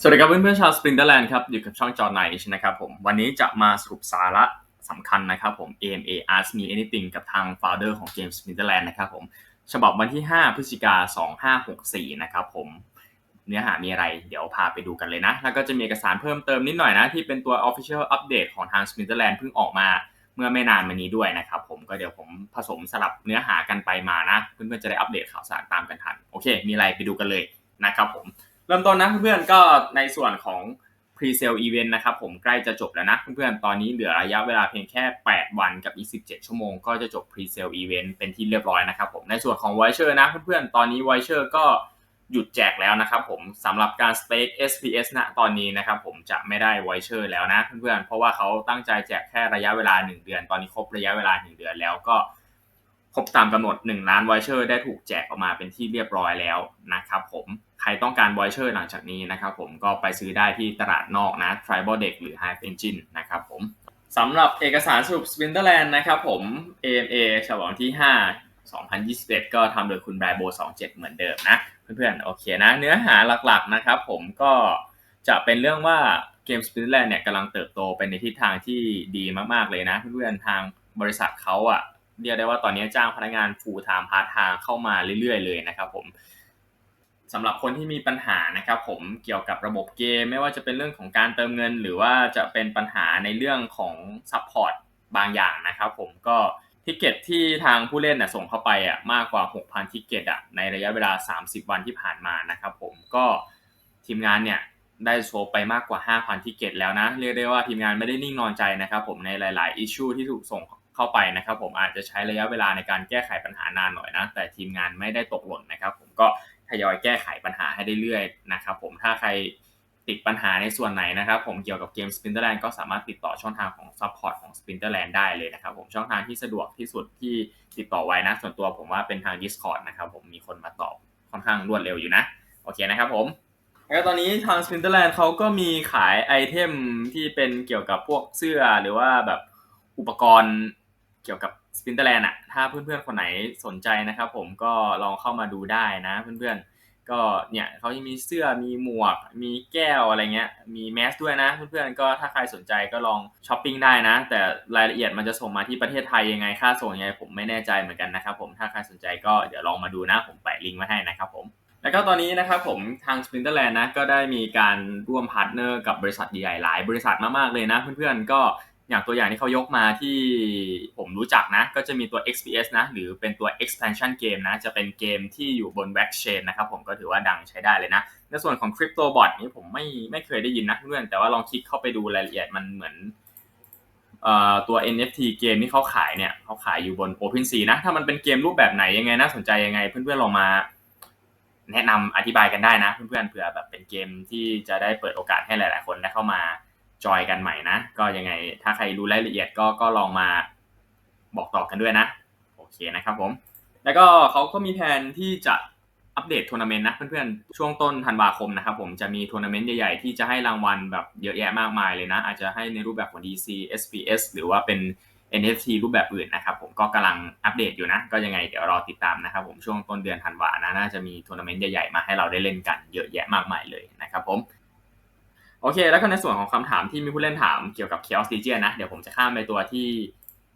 สวัสดีครับเพื่อนๆชาวสปริงเตอร์แลนด์ครับอยู่กับช่องจอไนช์นะครับผมวันนี้จะมาสรุปสาระสำคัญนะครับผม AMA Ask Me Anything กับทาง founder ของเกม Splinterland นะครับผมฉบับวันที่ 5 พฤศจิกา 2564 นะครับผมเนื้อหามีอะไรเดี๋ยวพาไปดูกันเลยนะ แล้วก็จะมีเอกสารเพิ่มเติมนิดหน่อยนะ ที่เป็นตัว Official Update ของทาง Splinterland เพิ่งออกมาเมื่อไม่นานมานี้ด้วยนะครับผมก็เดี๋ยวผมผสมสลับเนื้อหากันไปมานะ เพื่อนๆจะได้อัปเดตข่าวสารตามกันทัน โอเค มีอะไรไปดูกันเลยนะครับผม เริ่มต้นนะเพื่อนๆก็ในส่วนของ Pre-sale Event นะครับผมใกล้จะจบแล้วนะเพื่อนๆตอนนี้เหลือระยะเวลาเพียงแค่ 8 วันกับอีก17 ชั่วโมงก็จะจบ Pre-sale Event เป็นที่เรียบร้อยนะครับผมในส่วนของ Voucher นะเพื่อนๆตอนนี้ Voucher ก็หยุดแจกแล้วนะครับผมสำหรับการ Stake SPS ณตอนนี้นะครับผมจะไม่ได้ Voucher แล้วนะเพื่อนๆเพราะว่าเขาตั้งใจแจกแค่ระยะเวลา 1 เดือน ตอนนี้ครบระยะเวลา 1 เดือนแล้วก็ครบตามกำหนด 1 ล้าน Voucher ได้ถูกแจกออกมาเป็นที่เรียบร้อยแล้วนะครับผม รต้องการ Voucher หลังจากนี้นะครับผมก็ไปซื้อได้ที่ตลาดนอกนะ Tribal Deck หรือ Hive Engine นะครับผมสำหรับเอกสารสรุป Splinterland นะครับผม AMA ฉบับที่ 5 2021 ก็ทำโดยคุณไบรโบ27 เหมือนเดิมนะ เพื่อนๆ โอเคนะ เนื้อหาหลักๆนะครับผมก็จะเป็นเรื่องว่าเกม Splinterland เนี่ยกำลังเติบโตไปในทิศทางที่ดีมากๆเลยนะ เพื่อนๆ ทางบริษัทเขาอะเรียกได้ว่าตอนนี้จ้างพนักงาน full time part time เข้ามาเรื่อยๆ เลยนะครับผม สำหรับคนที่มีปัญหานะครับผมเกี่ยวกับระบบเกม ไม่ว่าจะเป็นเรื่องของการเติมเงิน หรือว่าจะเป็นปัญหาในเรื่องของซัพพอร์ตบางอย่างนะครับผมก็ทิเก็ตที่ทางผู้เล่นนะส่งเข้าไปอะมากกว่า 6,000 ทิเก็ตอะในระยะเวลา 30 วันที่ผ่านมานะครับผมก็ทีมงานเนี่ยได้โชว์ไปมากกว่า 5,000ทิเก็ตแล้วนะ เรียกได้ว่าทีมงานไม่ได้นิ่งนอนใจนะครับผมในหลาย ๆ อิชชูที่ถูกส่งเข้าไปนะครับผมอาจจะใช้ระยะเวลาในการแก้ไขปัญหานานหน่อยนะ แต่ทีมงานไม่ได้ตกหล่นนะครับผมก็ ทยอยแก้ไขปัญหาให้ได้เรื่อยนะครับผมถ้าใครติดปัญหาในส่วนไหนนะครับผมเกี่ยวกับเกม Splinterland ก็สามารถติดต่อช่องทางของ Support ของ Splinterland ได้เลยนะครับผมช่องทางที่สะดวกที่สุดที่ติดต่อไว้นะส่วนตัวผมว่าเป็นทาง Discord นะครับผมมีคนมาตอบค่อนข้างรวดเร็วอยู่นะ โอเคนะครับผมแล้วตอนนี้ทาง Splinterland เขาก็มีขายไอเทมที่เป็นเกี่ยวกับพวกเสื้อหรือว่าแบบอุปกรณ์เกี่ยวกับ Splinterland อะถ้าเพื่อนๆคนไหนสนใจนะครับผมก็ลองเข้ามาดูได้นะเพื่อนๆ ก็เนี่ยเขาจะมีเสื้อมีหมวก มีแก้วอะไรเงี้ย มีแมสด้วยนะเพื่อนๆ ก็ถ้าใครสนใจก็ลองช้อปปิ้งได้นะ แต่รายละเอียดมันจะส่งมาที่ประเทศไทยยังไง ค่าส่งยังไงผมไม่แน่ใจเหมือนกันนะครับผมถ้าใครสนใจก็เดี๋ยวลองมาดูนะ ผมแปะลิงก์ไว้ให้นะครับผมแล้วก็ตอนนี้นะครับผมทาง Splinterland นะก็ได้มีการร่วมพาร์ทเนอร์กับบริษัทใหญ่ๆหลายบริษัทมากๆเลยนะเพื่อนๆก็ อย่างตัวอย่างที่เขายกมาที่ผมรู้จักนะ ก็จะมีตัว XPS นะ หรือเป็นตัว expansion game นะ จะเป็นเกมที่อยู่บน Wax Chain นะครับ ผมก็ถือว่าดังใช้ได้เลยนะ ในส่วนของ CryptoBot นี่ผมไม่ไม่เคยได้ยินนะเพื่อน แต่ว่าลองคลิกเข้าไปดูรายละเอียดมันเหมือนตัว NFT เกมที่เขาขายเนี่ยเขาขายอยู่บน OpenSea นะ ถ้ามันเป็นเกมรูปแบบไหนยังไงน่าสนใจยังไง เพื่อนๆลองมาแนะนำอธิบายกันได้นะ เพื่อนๆเผื่อแบบเป็นเกมที่จะได้เปิดโอกาสให้หลาย ๆ คนได้เข้ามา จอยกันใหม่นะ ก็ยังไงถ้าใครรู้รายละเอียดก็ก็ลองมาบอกต่อกันด้วยนะ โอเคนะครับผม แล้วก็เขาก็มีแผนที่จะอัปเดตทัวร์นาเมนต์นะเพื่อนๆ ช่วงต้นธันวาคมนะครับผมจะมีทัวร์นาเมนต์ใหญ่ๆ ที่จะให้รางวัลแบบเยอะแยะมากมายเลยนะ อาจจะให้ในรูปแบบของ DC SPS หรือว่าเป็น NFT รูปแบบอื่นนะครับผมก็กำลังอัปเดตอยู่นะ ก็ยังไงเดี๋ยวรอติดตามนะครับผมช่วงต้นเดือนธันวานะน่าจะมีทัวร์นาเมนต์ใหญ่ๆ มาให้เราได้เล่นกันเยอะแยะมากมายเลยนะครับผม โอเค แล้วก็ในส่วนของคำถามที่มีผู้เล่นถามเกี่ยวกับ Chaos Legion นะ เดี๋ยวผมจะข้ามไปตัวที่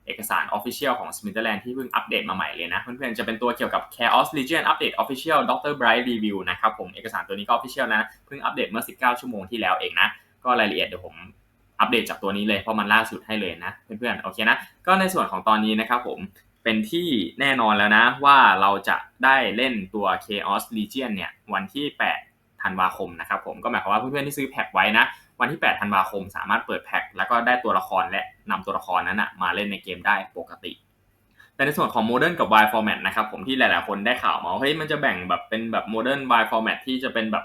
เอกสาร Official ของ Smithland ที่เพิ่งอัปเดตมาใหม่เลยนะ เพื่อนๆ จะเป็นตัวเกี่ยวกับ Chaos Legion Update Official Dr. Bright Review นะครับผม เอกสารตัวนี้ก็ Official นะ เพิ่งอัปเดตเมื่อ 19 ชั่วโมงที่แล้วเองนะ ก็รายละเอียดเดี๋ยวผมอัปเดตจากตัวนี้เลย เพราะมันล่าสุดให้เลยนะ เพื่อนๆ โอเคนะ ก็ในส่วนของตอนนี้นะครับผม เป็นที่แน่นอนแล้วนะว่าเราจะได้เล่นตัว Chaos Legion เนี่ยวันที่ 8 ธันวาคมนะครับผมก็หมายความว่าเพื่อนๆที่ซื้อแพ็คไว้นะวันที่ 8 ธันวาคมสามารถเปิดแพ็คแล้วก็ได้ตัวละครและนำตัวละครนั้นนะมาเล่นในเกมได้ปกติ แต่ในส่วนของ Modern กับ Wild Format นะครับผมที่หลายๆคนได้ข่าวมาว่าเฮ้ยมันจะแบ่งแบบเป็นแบบ Modern Wild Format ที่จะเป็นแบบ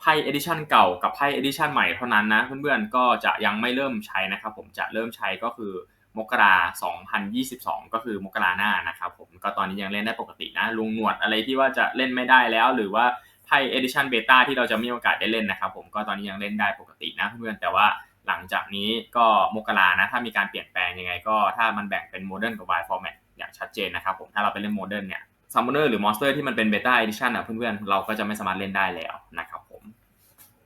ไพ่ Edition เก่ากับไพ่ Edition ใหม่เท่านั้นนะเพื่อนๆก็จะยังไม่เริ่มใช้นะครับผมจะเริ่มใช้ก็คือมกรา2022 ก็คือมกราหน้านะครับผมก็ตอนนี้ยังเล่นได้ปกตินะลุงหนวดอะไรที่ว่าจะเล่นไม่ได้แล้ว หรือว่า ไพ่ Edition Beta ที่เราจะมีโอกาสได้เล่นนะครับผมก็ตอนนี้ยังเล่นได้ปกตินะเพื่อนแต่ว่าหลังจากนี้ก็มกรานะถ้ามีการเปลี่ยนแปลงยังไงก็ถ้ามันแบ่งเป็นโมเดิร์นกับไวฟอร์แมตอย่างชัดเจนนะครับผมถ้าเราไปเล่นโมเดิร์นเนี่ยซัมมอนเนอร์หรือมอนสเตอร์ที่มันเป็นเบต้าเอดิชันอะเพื่อนๆเราก็จะไม่สามารถเล่นได้แล้วนะครับผม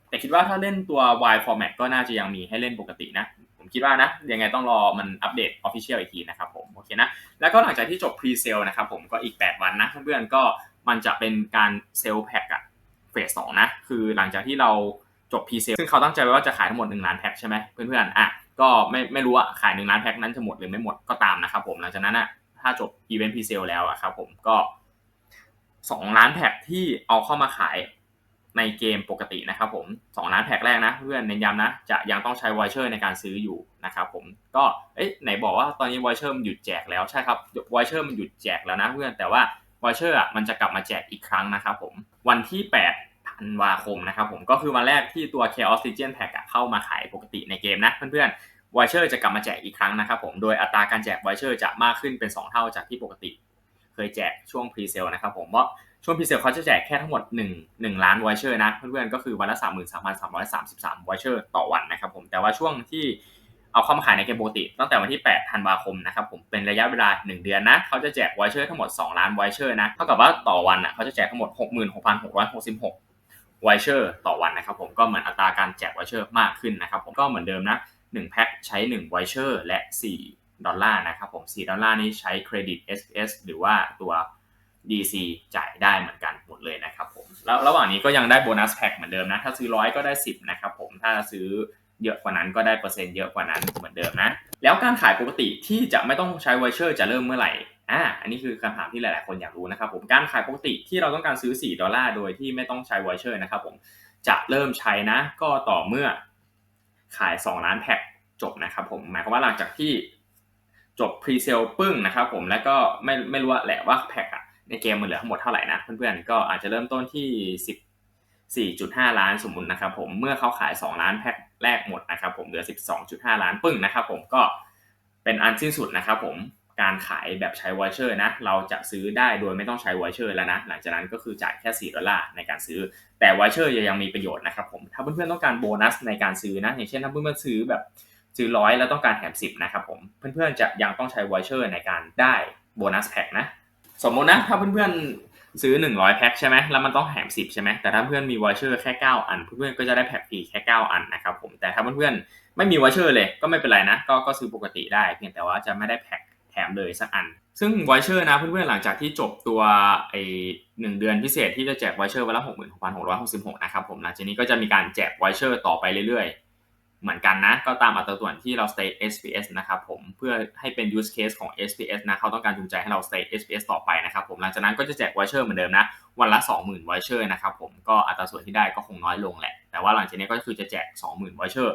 แต่คิดว่าถ้าเล่นตัว Y format ก็น่าจะยังมีให้เล่นปกตินะ ผมคิดว่านะ ยังไงต้องรอมันอัปเดต Official อีกทีนะครับผมโอเคนะ แล้วก็หลังจากที่จบ Pre-sale นะครับผมก็อีก 8 วันนะเพื่อนๆก็มันจะเป็นการเซลล์แพ็กอะ เฟสสองนะ คือหลังจากที่เราจบ Pre-sale ซึ่งเขาตั้งใจไว้ว่าจะขายทั้งหมด 1 ล้านแพ็กใช่ไหมเพื่อนๆอะก็ไม่ไม่รู้อะขาย 1 ล้านแพ็กนั้นจะหมดหรือไม่หมดก็ตามนะครับผมหลังจากนั้นอะถ้าจบอีเวนต์ Pre-sale แล้วอะครับผมก็ 2 ล้านแพ็กที่เอาเข้ามาขายในเกมปกตินะครับผม 2 ล้านแพ็กแรกนะเพื่อนเน้นย้ำนะ จะยังต้องใช้วอเชอร์ในการซื้ออยู่นะครับผมก็เอ๊ะไหนบอกว่าตอนนี้วอเชอร์มันหยุดแจกแล้วใช่ครับวอเชอร์มันหยุดแจกแล้วนะเพื่อนแต่ว่าวอเชอร์อะมันจะกลับมาแจกอีกครั้งนะครับผม วันที่8ธันวาคมนะครับผมก็คือวันแรกที่ตัว Chaos Legion Pack เข้ามาขายปกติในเกมนะเพื่อนๆวอเชอร์จะกลับมาแจกอีกครั้งนะครับผมโดยอัตราการแจกวอเชอร์จะมากขึ้นเป็น 2 เท่าจากที่ปกติ เคยแจกช่วงพรีเซลนะครับผมเพราะช่วงพรีเซลเขาจะแจกแค่ทั้งหมด 1 1 ล้านไวเชอร์นะเพื่อนๆก็คือวันละ 33,333ไวเชอร์ต่อวันนะครับผมแต่ว่าช่วงที่ เอาเข้ามาขายในเกมปกติ ตั้งแต่วันที่ 8 ธันวาคมนะครับผมเป็นระยะเวลา 1 เดือนนะ เขาจะแจกไวเชอร์ทั้งหมด 2 ล้านไวเชอร์นะ เท่ากับว่าต่อวันอะเขาจะแจกทั้งหมด 66,666ไวเชอร์ต่อวันนะครับผมก็เหมือนอัตราการแจกไวเชอร์มากขึ้นนะครับผมก็เหมือนเดิมนะ1แพ็คใช้1ไวเชอร์และ 4 ดอลลาร์นะครับผม 4 ดอลลาร์นี้ใช้เครดิต SPS หรือว่าตัว DC จ่ายได้เหมือนกันหมดเลยนะครับผมแล้วระหว่างนี้ก็ยังได้โบนัสแพ็กเหมือนเดิมนะถ้าซื้อร้อยก็ได้ 10นะครับผมถ้าซื้อ เยอะกว่านั้นก็ได้เปอร์เซ็นต์เยอะกว่านั้นเหมือนเดิมนะ แล้วการขายปกติที่จะไม่ต้องใช้ไวเชอร์จะเริ่มเมื่อไหร่อ่าอันนี้คือคำถามที่หลาย ๆ คนอยากรู้นะครับผมการขายปกติที่เราต้องการซื้อ 4 ดอลลาร์โดยที่ไม่ต้องใช้ไวเชอร์นะครับผมจะเริ่มใช้นะ ก็ต่อเมื่อขาย 2 ล้านแพ็กจบนะครับผมหมายความว่าหลังจากที่จบพรีเซลปึ้งนะครับผมแล้วก็ไม่ไม่รู้ว่าแหละว่าแพ็กอะในเกมมันเหลือทั้งหมดเท่าไหร่นะเพื่อนๆก็อาจจะเริ่มต้นที่ 4.5 ล้านสมมุตินะครับผมเมื่อเขาขาย 2 ล้านแพ็คแรกหมดนะครับผมเหลือ 12.5 ล้านปึ้งนะครับผมก็เป็นอันสิ้นสุดนะครับผมการขายแบบใช้วอเชอร์นะเราจะซื้อได้โดยไม่ต้องใช้วอเชอร์แล้วนะหลังจากนั้นก็คือจ่ายแค่4ดอลลาร์ในการซื้อ แต่วอเชอร์ยังมีประโยชน์นะครับผมถ้าเพื่อนๆต้องการโบนัสในการซื้อนะอย่างเช่นถ้าเพื่อนๆซื้อแบบซื้อร้อยแล้วต้องการแถม10นะครับผมเพื่อนๆจะยังต้องใช้วอเชอร์ในการได้โบนัสแพ็คนะสมมตินะถ้าเพื่อนๆ ซื้อ 100 แพ็คใช่ไหมแล้วมันต้องแถม10 ใช่ไหมแต่ถ้าเพื่อนมีวอเชอร์แค่ 9 อัน เพื่อนก็จะได้แพ็คฟรีแค่ 9 อันนะครับผม แต่ถ้าเพื่อนๆไม่มีวอเชอร์เลยก็ไม่เป็นไรนะ ก็ก็ซื้อปกติได้ เพียงแต่ว่าจะไม่ได้แพ็คแถมเลยสักอัน ซึ่งวอเชอร์นะเพื่อนๆหลังจากที่จบตัวไอหนึ่งเดือนพิเศษที่จะแจกวอเชอร์วันละหกหมื่นหกพันหกร้อยหกสิบหกนะครับผมหลังจากนี้ก็จะมีการแจกวอเชอร์ต่อไปเรื่อยๆ เหมือนกันนะ ก็ตามอัตราส่วนที่เรา state SPS นะครับผมเพื่อให้เป็น use case ของ SPS นะเขาต้องการจูงใจให้เรา state SPS ต่อไปนะครับผมหลังจากนั้นก็จะแจก voucher เหมือนเดิมนะ วันละ 20,000 voucher นะครับผมก็อัตราส่วนที่ได้ก็คงน้อยลงแหละ แต่ว่าหลังจากนี้ก็คือจะแจก 20,000 voucher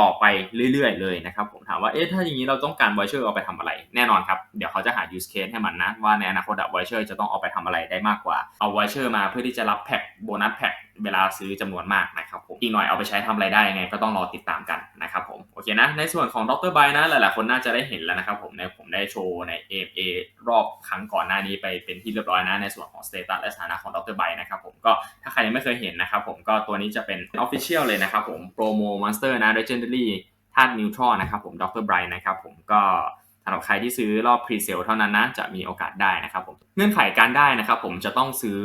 ต่อไปเรื่อยๆเลยนะครับผมถามว่าเอ๊ะถ้าอย่างนี้เราต้องการ voucher เอาไปทำอะไร แน่นอนครับ เดี๋ยวเขาจะหา use case ให้มันนะ ว่าในอนาคต voucher จะต้องเอาไปทำอะไรได้มากกว่าเอา voucher มาเพื่อที่จะรับแพ็คโบนัสแพ็ค เวลาซื้อจำนวนมากนะครับผมอีกหน่อยเอาไปใช้ทำอะไรได้ยังไงก็ต้องรอติดตามกันนะครับผมโอเคนะในส่วนของดรไบนะหลายๆคนน่าจะได้เห็นแล้วนะครับผมในผมได้โชว์ใน AMA รอบครั้งก่อนหน้านี้ไปเป็นที่เรียบร้อยนะในส่วนของสเตตัสและสถานะของดรไบนะครับผมก็ถ้าใครยังไม่เคยเห็นนะครับผมก็ตัวนี้จะเป็น Official เลยนะครับผมโปรโมมอนสเตอร์นะ Legendary ธาตุนิวทรอนนะครับผมดรไบรท์นะครับผมก็สำหรับใครที่ซื้อรอบพรีเซลเท่านั้นนะจะมีโอกาสได้นะครับผมเงื่อนไขการได้นะครับผมจะต้องซื้อ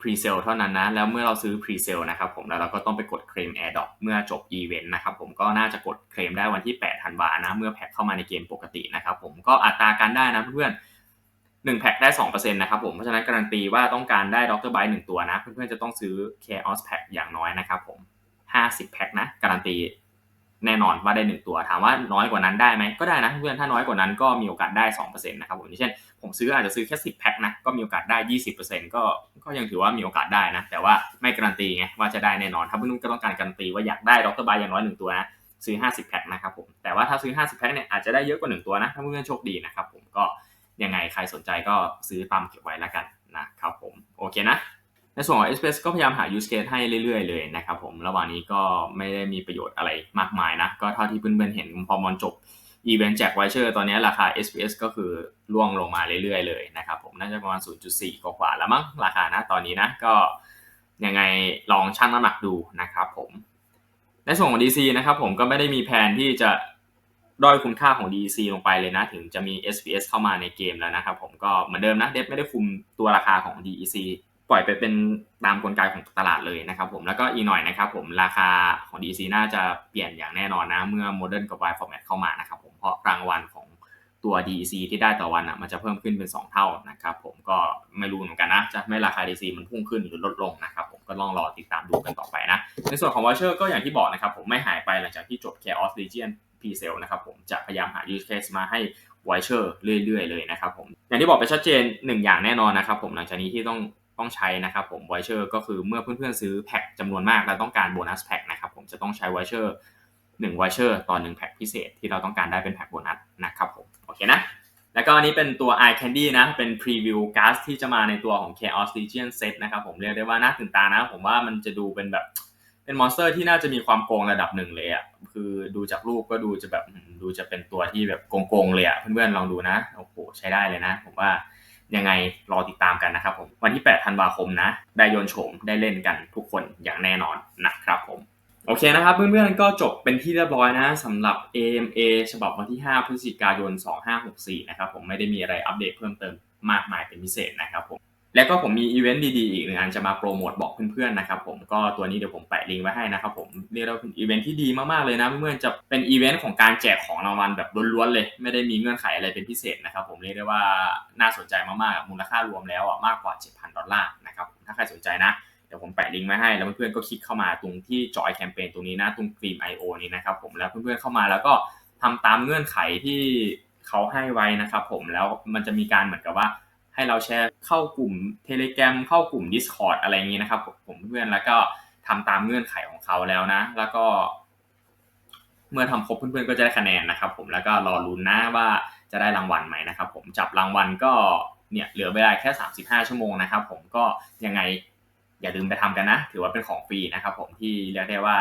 พรีเซลเท่านั้นนะ แล้วเมื่อเราซื้อพรีเซลนะครับผมแล้วเราก็ต้องไปกดเคลม AirDrop เมื่อจบอีเวนต์นะครับผมก็น่าจะกดเคลมได้วันที่8ธันวานะเมื่อแพ็คเข้ามาในเกมปกตินะครับผมก็อัตราการได้นะเพื่อนหนึ่งแพ็คได้สองเปอร์เซ็นต์นะครับผมเพราะฉะนั้นการันตีว่าต้องการได้ด็อกเตอร์ไบหนึ่งตัวนะ เพื่อนๆจะต้องซื้อ Chaos Pack อย่างน้อยนะครับผมห้าสิบแพ็คนะ การันตี แน่นอนว่าได้หนึ่งตัว ถามว่าน้อยกว่านั้นได้ไหมก็ได้นะเพื่อนถ้าน้อยกว่านั้นก็มีโอกาสได้สองเปอร์เซ็นต์นะครับผมเช่น ผมซื้ออาจจะซื้อแค่สิบแพ็คนะก็มีโอกาสได้ยี่สิบเปอร์เซ็นต์ก็ก็ยังถือว่ามีโอกาสได้นะ แต่ว่าไม่การันตีไงว่าจะได้แน่นอน ถ้าเพื่อนๆก็ต้องการการันตีว่าอยากได้ด็อกเตอร์ไบอย่างน้อยหนึ่งตัวนะซื้อห้าสิบแพ็คนะครับผมแต่ว่าถ้าซื้อห้าสิบแพ็คเนี่ยอาจจะได้เยอะกว่าหนึ่งตัวนะถ้าเพื่อนๆโชคดีนะครับผมก็ยังไงใครสนใจก็ซื้อตามเก็บไว้แล้วกันนะครับผมโอเคนะในส่วนของ Express ก็พยายามหา use case ให้เรื่อยๆเลยนะครับ ระหว่างนี้ก็ไม่ได้มีประโยชน์อะไรมากมายนะ ก็เท่าที่เพื่อนๆเห็นพอมันจบอีเวนต์แจกไวเชอร์ตอนนี้ราคา SPS ก็คือล่วงลงมาเรื่อยๆเลยนะครับผมน่าจะประมาณ 0.4 กว่าๆแล้วมั้งราคานะตอนนี้นะก็ยังไงลองชั่งน้ำหนักดูนะครับผมในส่วนของ DC นะครับผมก็ไม่ได้มีแผนที่จะด้อยคุณค่าของ DC ลงไปเลยนะถึงจะมี SPS เข้ามาในเกมแล้วนะครับผมก็เหมือนเดิมนะเดฟไม่ได้คุมตัวราคาของ DEC ปล่อยไปเป็นตามกลไกของตลาดเลยนะครับผมแล้วก็อีกหน่อยนะครับผมราคาของ DC น่าจะเปลี่ยนอย่างแน่นอนนะเมื่อ Modern กับ Wide Format เข้ามานะครับผมเพราะรางวัลของตัว DC ที่ได้ต่อวันอะมันจะเพิ่มขึ้นเป็น 2 เท่านะครับผมก็ไม่รู้เหมือนกันนะจะไม่ราคา DC มันพุ่งขึ้นหรือลดลงนะครับผมก็ลองรอติดตามดูกันต่อไปนะ ในส่วนของ Voucher ก็อย่างที่บอกนะครับผมไม่หายไปหลังจากที่จบ Chaos Legion p s e l นะครับผมจะพยายามหา use case มาให้ Voucher เรื่อยๆ เลยนะครับผมอย่างที่บอกไปชัดเจน 1 อย่างแน่นอนนะครับผมหลังจากนี้ที่ต้อง ต้องใช้นะครับผม Voucher ก็คือเมื่อเพื่อนๆซื้อแพ็คจำนวนมากและต้องการโบนัสแพ็คนะครับผมจะต้องใช้ Voucher 1 Voucher ต่อ1แพ็คพิเศษที่เราต้องการได้เป็นแพ็คโบนัสนะครับผมโอเคนะแล้วก็อันนี้เป็นตัว Eye Candy นะ เป็นพรีวิวการ์ดที่จะมาในตัวของ Chaos Legion Set นะครับผมเรียกได้ว่าน่าตื่นตานะ ผมว่ามันจะดูเป็นแบบเป็นมอนสเตอร์ที่น่าจะมีความโกงระดับหนึ่งเลยอะคือดูจากรูปก็ดูจะแบบดูจะเป็นตัวที่แบบโกงๆเลยอะเพื่อนๆลองดูนะโอ้โหใช้ได้เลยนะ ผมว่า ยังไงรอติดตามกันนะครับผม วันที่ 8 ธันวาคมนะ ได้โยนโฉมได้เล่นกันทุกคนอย่างแน่นอนนะครับผม โอเคนะครับ เพื่อนๆก็จบเป็นที่เรียบร้อยนะสำหรับ AMA ฉบับวันที่ 5 พฤศจิกายน 2564 นะครับผมไม่ได้มีอะไรอัปเดตเพิ่มเติมมากมายเป็นพิเศษนะครับผม แล้วก็ผมมีอีเวนต์ดีๆอีกหนึ่งอันจะมาโปรโมทบอกเพื่อนๆนะครับผมก็ตัวนี้เดี๋ยวผมแปะลิงก์ไว้ให้นะครับผมเรียกว่าเป็นอีเวนต์ที่ดีมากๆเลยนะเพื่อนๆจะเป็นอีเวนต์ของการแจกของรางวัลแบบล้วนๆเลย ไม่ได้มีเงื่อนไขอะไรเป็นพิเศษนะครับผมเรียกได้ว่าน่าสนใจมากๆมูลค่ารวมแล้วอะมากกว่า 7,000 ดอลลาร์นะครับถ้าใครสนใจนะเดี๋ยวผมแปะลิงก์ไว้ให้แล้วเพื่อนๆก็คลิกเข้ามาตรงที่จอยแคมเปญตรงนี้นะตรงกรีม IO นี้นะครับผมแล้วเพื่อนๆเข้ามาแล้วก็ทำตามเงื่อนไขที่เขาให้ไว้นะครับผมแล้วมันจะมีการเหมือนกับว่า ให้เราแชร์เข้ากลุ่ม Telegram เข้ากลุ่ม Discord อะไรอย่างนี้นะครับผมเพื่อนแล้วก็ทำตามเงื่อนไขของเขาแล้วนะ แล้วก็ เมื่อทำครบเพื่อนๆก็จะได้คะแนนนะครับ ผมแล้วก็รอลุ้นนะว่าจะได้รางวัลไหมนะครับ ผมจับรางวัลก็เนี่ยเหลือเวลาแค่ 35 ชั่วโมงนะครับ ผมก็ยังไงอย่าลืมไปทำกันนะ ถือว่าเป็นของฟรีนะครับ ผมที่เรียกได้ว่า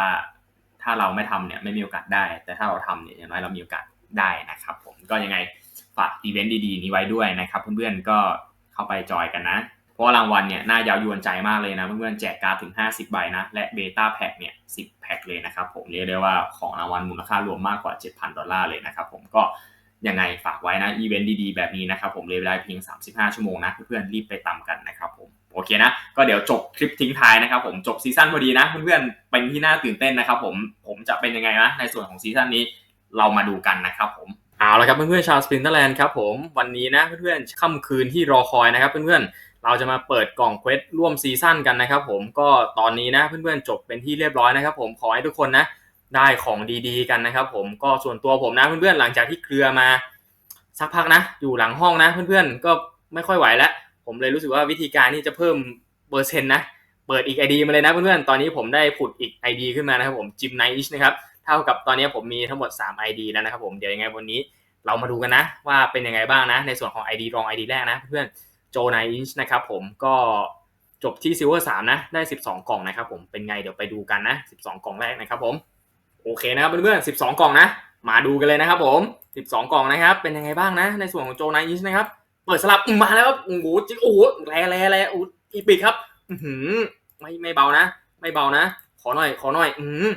ถ้าเราไม่ทำเนี่ยไม่มีโอกาสได้ แต่ถ้าเราทำเนี่ยอย่างน้อยเรามีโอกาสได้นะครับ ผมก็ยังไง ฝากอีเวนต์ดีๆ นี้ไว้ด้วยนะครับเพื่อนๆก็เข้าไปจอยกันนะ เพราะรางวัลเนี่ยน่ายาวยวนใจมากเลยนะ เพื่อนๆแจกการ์ดถึง 50 ใบนะ และเบต้าแพ็กเนี่ย10 แพ็กเลยนะครับผมเรียกได้ว่าของรางวัลมูลค่ารวมมากกว่า 7,000 ดอลลาร์เลยนะครับผมก็ยังไงฝากไว้นะอีเวนต์ดีๆ แบบนี้นะครับผมเลยเวลาเพียง 35 ชั่วโมงนะเพื่อนๆรีบไปตามกันนะครับผมโอเคนะ ก็เดี๋ยวจบคลิปทิ้งท้ายนะครับผมจบซีซั่นพอดีนะเพื่อนๆเป็นที่น่าตื่นเต้นนะครับผมผมจะเป็นยังไงนะในส่วนของซีซั่นนี้เรามาดูกันนะครับผม เอาละครับเพื่อนๆชาวสปินเตอร์แลนด์ครับผมวันนี้นะเพื่อนๆค่ำคืนที่รอคอยนะครับเพื่อนๆเราจะมาเปิดกล่องเควสร่วมซีซั่นกันนะครับผมก็ตอนนี้นะเพื่อนๆจบเป็นที่เรียบร้อยนะครับผมขอให้ทุกคนนะได้ของดีๆกันนะครับผมก็ส่วนตัวผมนะเพื่อนๆหลังจากที่เคลือมาสักพักนะ อยู่หลังห้องนะเพื่อนๆก็ไม่ค่อยไหวแล้วผมเลยรู้สึกว่าวิธีการที่จะเพิ่มเปอร์เซ็นต์นะเปิดอีกไอ ID มาเลยนะเพื่อนๆตอนนี้ผมได้ผุดอีกไอ ID ขึ้นมานะครับผมจิมไนอิชนะครับ ท่ากับตอนนี้ผมมีทั้งหมด 3 ID แล้วนะครับผมเดี๋ยวยังไงวันนี้เรามาดูกันนะ ว่าเป็นยังไงบ้างนะ ในส่วนของ ID รอง ID แรกนะ เพื่อนโจไนอินช์นะครับผมก็จบที่ซิลเวอร์สามนะ ได้ 12 กล่องนะครับผมเป็นไงเดี๋ยวไปดูกันนะ 12 กล่องแรกนะครับผมโอเคนะครับเพื่อนๆ12 กล่องนะ มาดูกันเลยนะครับผม 12 กล่องนะครับ เป็นยังไงบ้างนะ ในส่วนของโจไนอินช์นะครับเปิดสลับมาแล้วครับโอ้โหจิโอ้โหแร่แร่แร่อู้อีปิกครับ อือหือไม่ไม่เบานะ ไม่เบานะ ขอหน่อยขอหน่อย อืม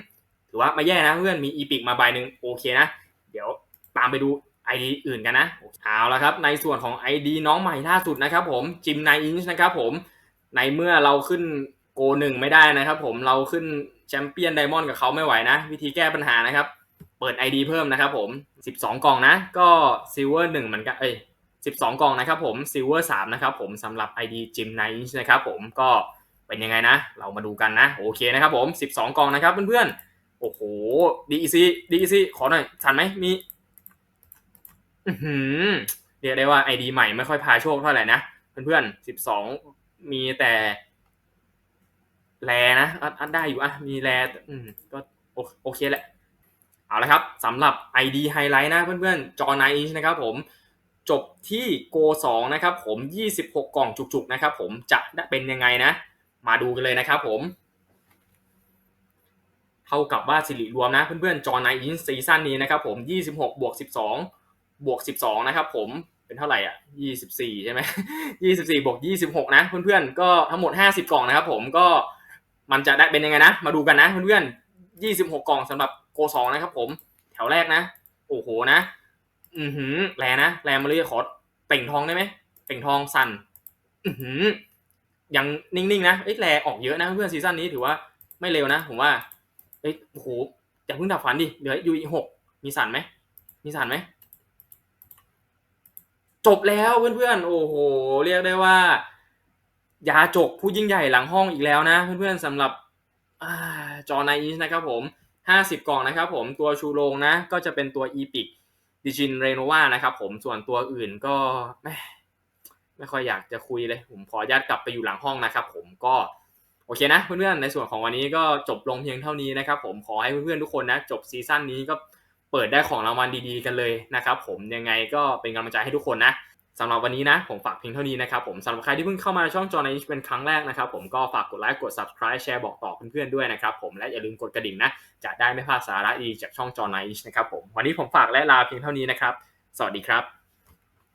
ถือว่าไม่แย่นะเพื่อนมีอีปิกมาใบหนึ่งโอเคนะ เดี๋ยวตามไปดู ID อื่นกันนะเอาละครับ ในส่วนของ ID น้องใหม่ล่าสุดนะครับผมจิมไนอินช์นะครับผมในเมื่อเราขึ้นโกหนึ่งไม่ได้นะครับผมเราขึ้นแชมเปี้ยนไดมอนด์กับเขาไม่ไหวนะ วิธีแก้ปัญหานะครับ เปิด ID เพิ่มนะครับผม 12 กล่องนะ ก็ซิลเวอร์หนึ่งเหมือนกันเอ้ย12 กล่องนะครับผมซิลเวอร์3นะครับผมสำหรับ ID จิมไนท์นะครับผมก็เป็นยังไงนะ เรามาดูกันนะ โอเคนะครับผม 12 กล่องนะครับเพื่อนๆ โอ้โห DEC DEC ขอหน่อยทันไหมมีอือหือเรียกได้ว่า ID ใหม่ไม่ค่อยพาโชคเท่าไหร่นะ เพื่อนๆ12มีแต่แรนะอัดได้อยู่อะ มีแรอืมก็โอเคแหละ เอาละครับสำหรับ ID Highlight นะเพื่อนๆ จอไนท์นะครับผมจบที่โก2นะครับผม 26 กล่องจุกๆนะครับผมจะได้เป็นยังไงนะ มาดูกันเลยนะครับผม ท่ากับว่าสิริรวมนะเพื่อนๆจอไนอินซีซั่นนี้นะครับผม26บวก12บวก12นะครับผมเป็นเท่าไหร่อะ24ใช่ไหม24บวก26นะเพื่อนๆก็ทั้งหมด 50 กล่องนะครับผมก็มันจะได้เป็นยังไงนะ มาดูกันนะเพื่อนๆ26 กล่องสำหรับโก2นะครับผมแถวแรกนะ โอ้โหนะ อือหือแรนะแรมาเลยขอเต่งทองได้ไหมเต่งทองสั่นอือหือยังนิ่งๆนะเอ้แลออกเยอะนะเพื่อนซีซั่นนี้ถือว่าไม่เร็วนะผมว่า เอ้ยโอ้โหอย่าเพิ่งดับฝันดิเหลืออยู่อีกหกมีสันไหมมีสันไหมจบแล้วเพื่อนๆโอ้โห เรียกได้ว่า ยาจกผู้ยิ่งใหญ่หลังห้องอีกแล้วนะ เพื่อนๆสำหรับจอไนอิสนะครับผม 50 กล่องนะครับผมตัวชูโรงนะก็จะเป็นตัว e p i c ดิจินเรโนวานะครับผมส่วนตัวอื่นก็ไม่ไม่ค่อยอยากจะคุยเลย ผมขอญาตกลับไปอยู่หลังห้องนะครับผมก็ อเคนะเพื่อนๆในส่วนของวันนี้ก็จบลงเพียงเท่านี้นะครับผมขอให้เพื่อนๆทุกคนนะจบซีซั่นนี้ก็เปิดได้ของรางวัลดีๆกันเลยนะครับผมยังไงก็เป็นกำลังใจให้ทุกคนนะสำหรับวันนี้นะผมฝากเพียงเท่านี้นะครับผมสำหรับใครที่เพิ่งเข้ามาช่องจอในเป็นครั้งแรกนะครับผมก็ฝากกดไลค์กด subscribe แชร์บอกต่อเพื่อนๆด้วยนะครับผมและอย่าลืมกดกระดิ่งนะจะได้ไม่พลาดสาระดีจากช่องจอในนะครับผมวันนี้ผมฝากและลาเพียงเท่านี้นะครับสวัสดีครับ